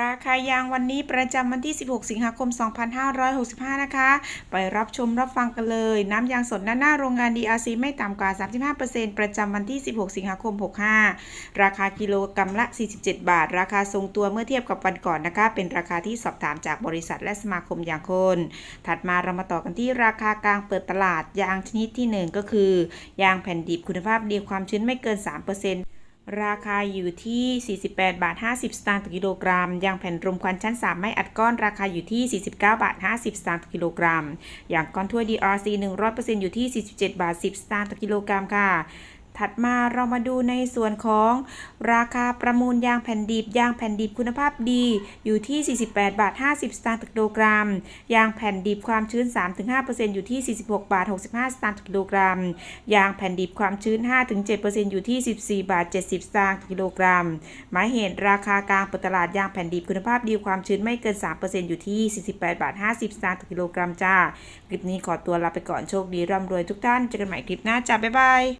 ราคายางวันนี้ประจำวันที่ 16 สิงหาคม 2565 นะคะ ไปรับชมรับฟังกันเลย น้ำยางสดหน้าหน้าโรงงาน DRC ไม่ต่ำกว่า 35%ประจำวันที่ 16 สิงหาคม 65 ราคากิโลกรัมละ 47 บาท ราคาทรงตัวเมื่อเทียบกับวันก่อนนะคะ เป็นราคาที่สอบถามจากบริษัทและสมาคมยางคน ถัดมาเรามาต่อกันที่ราคากลางเปิดตลาดยางชนิดที่ 1 ก็คือ ยางแผ่นดิบคุณภาพดีความชื้นไม่เกิน 3% ราคาอยู่ที่ 48 บาท 50 สตางค์ต่อกิโลกรัม ยางแผ่นรมควันชั้น 3 ไม่อัดก้อน ราคาอยู่ที่ 49 บาท 50 สตางค์ต่อกิโลกรัม ยางก้อนถ้วย DRC 100%อยู่ที่ 47 บาท 10 สตางค์ต่อกิโลกรัมค่ะ ถัดมาเรามาดูในส่วนของราคาประมูลยางแผ่นดิบยางแผ่นดิบคุณภาพดีอยู่ที่ 48 บาท 50 สตางค์ต่อกิโลกรัม ยางแผ่นดิบความชื้น 3-5%อยู่ที่ 46 บาท 65 สตางค์ต่อกิโลกรัม ยางแผ่นดิบความชื้น 5-7%อยู่ที่ 14 บาท 70 สตางค์ต่อกิโลกรัม หมายเหตุราคากลางปตลาดยางแผ่นดิบคุณภาพดีความชื้นไม่เกิน 3%อยู่ที่ 48 บาท 50 สตางค์ต่อกิโลกรัมจ้า คลิปนี้ขอตัวลาไปก่อนโชคดีร่ำรวยทุกท่านเจอกันใหม่คลิปหน้าจ้าบ๊ายบาย